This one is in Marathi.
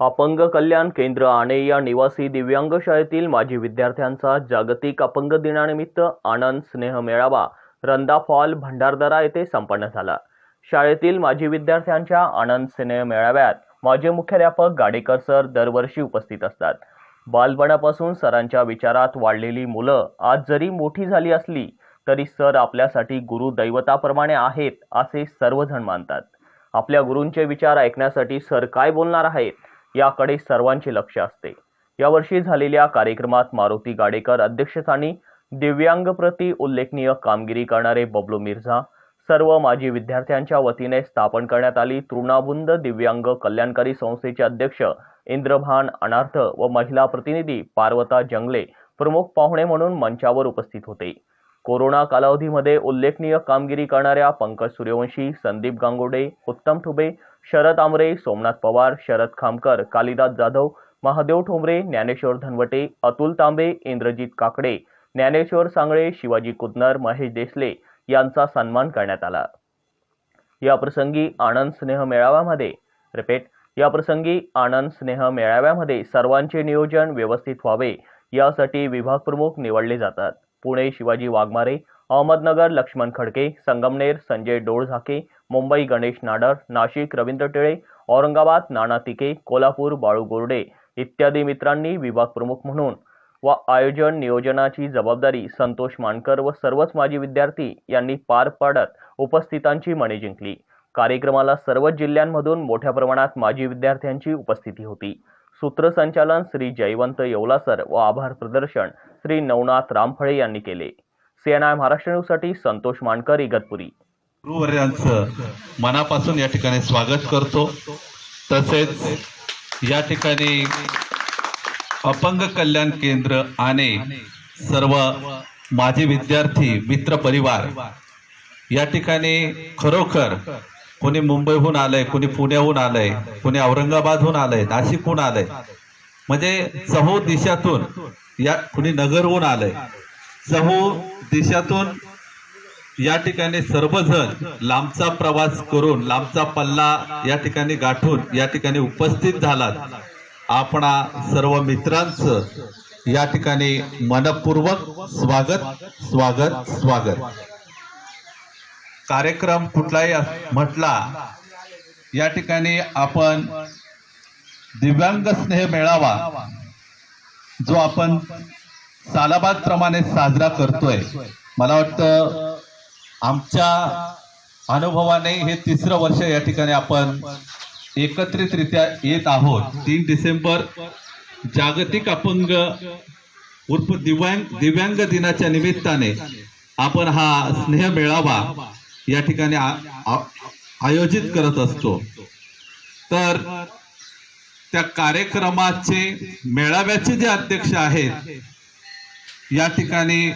अपंग कल्याण केंद्र आणे या निवासी दिव्यांग शाळेतील माजी विद्यार्थ्यांचा जागतिक अपंग दिनानिमित्त आनंद स्नेह मेळावा रंदा फॉल भंडारदरा येथे संपन्न झाला. शाळेतील माजी विद्यार्थ्यांच्या आनंद स्नेह मेळाव्यात माजी मुख्याध्यापक गाडेकर सर दरवर्षी उपस्थित असतात. बालपणापासून सरांच्या विचारात वाढलेली मुलं आज जरी मोठी झाली असली तरी सर आपल्यासाठी गुरु दैवताप्रमाणे आहेत असे सर्वजण मानतात. आपल्या गुरूंचे विचार ऐकण्यासाठी सर काय बोलणार आहेत? याकडे सर्वांचे लक्ष असते. यावर्षी झालेल्या कार्यक्रमात मारुती गाडेकर अध्यक्षस्थानी दिव्यांगप्रती उल्लेखनीय कामगिरी करणारे बबलू मिर्झा सर्व माजी विद्यार्थ्यांच्या वतीने स्थापन करण्यात आली तृणाबुंद दिव्यांग कल्याणकारी संस्थेचे अध्यक्ष इंद्रभान अनार्थ व महिला प्रतिनिधी पार्वता जंगले प्रमुख पाहुणे म्हणून मंचावर उपस्थित होते. कोरोना कालावधीमध्ये उल्लेखनीय कामगिरी करणाऱ्या पंकज सूर्यवंशी संदीप गांगोडे उत्तम ठुबे शरद आमरे सोमनाथ पवार शरद खामकर कालिदास जाधव महादेव ठोंबरे ज्ञानेश्वर धनवटे अतुल तांबे इंद्रजित काकडे ज्ञानेश्वर सांगळे शिवाजी कुदनर महेश देसले यांचा सन्मान करण्यात आला. या प्रसंगी आनंद स्नेह मेळाव्यामध्ये रिपीट या प्रसंगी आनंद स्नेह मेळाव्यामध्ये सर्वांचे नियोजन व्यवस्थित व्हावे यासाठी विभाग प्रमुख निवडले जातात. पुणे शिवाजी वाघमारे अहमदनगर लक्ष्मण खडके संगमनेर संजय डोळझाके मुंबई गणेश नाडर नाशिक रवींद्र टिळे औरंगाबाद नाना तिके कोल्हापूर बाळू गोरडे इत्यादी मित्रांनी विभाग प्रमुख म्हणून व आयोजन नियोजनाची जबाबदारी संतोष मानकर व सर्वच माजी विद्यार्थी यांनी पार पाडत उपस्थितांची मने जिंकली. कार्यक्रमाला सर्वच जिल्ह्यांमधून मोठ्या प्रमाणात माजी विद्यार्थ्यांची उपस्थिती होती. सूत्रसंचालन श्री जयवंत येवलासर व आभार प्रदर्शन श्री नवनाथ रामफळे यांनी केले. सीएनआय महाराष्ट्र न्यूजसाठी संतोष मानकर इगतपुरी. गुरुवर्यांचं मनापासून या ठिकाणी स्वागत करतो. तसेच या ठिकाणी अपंग कल्याण केंद्र आणि सर्व माजी विद्यार्थी मित्र परिवार या ठिकाणी खरोखर कोणी मुंबईहून आलंय कोणी पुण्याहून आलंय कोणी औरंगाबादहून आलंय नाशिकहून आलंय. म्हणजे चहू दिशातून या कुणी नगरहून आलंय. चहू दिशातून या ठिकाणी सर्वजण लांबचा प्रवास करून लांबचा पल्ला या ठिकाणी गाठून या ठिकाणी उपस्थित झालात. आपणा सर्व मित्रांचं या ठिकाणी मनपूर्वक स्वागत स्वागत स्वागत. कार्यक्रम कुठलाही म्हटला या ठिकाणी आपण दिव्यांग स्नेह मेळावा जो आपण सालाबाद प्रमाणे साजरा करतोय. मला वाटतं आमच्या अनुभवाने हे तिसरं वर्ष या ठिकाणी आपण एकत्रितरित्या येत आहोत. तीन डिसेंबर जागतिक अपंग उर्फ दिव्यांग दिव्यांग दिनाच्या निमित्ताने आपण हा स्नेह मेळावा या ठिकाणी आ- आयोजित करत असतो. तर त्या कार्यक्रमाचे मेळाव्याचे जे अध्यक्ष आहेत या ठिकाणी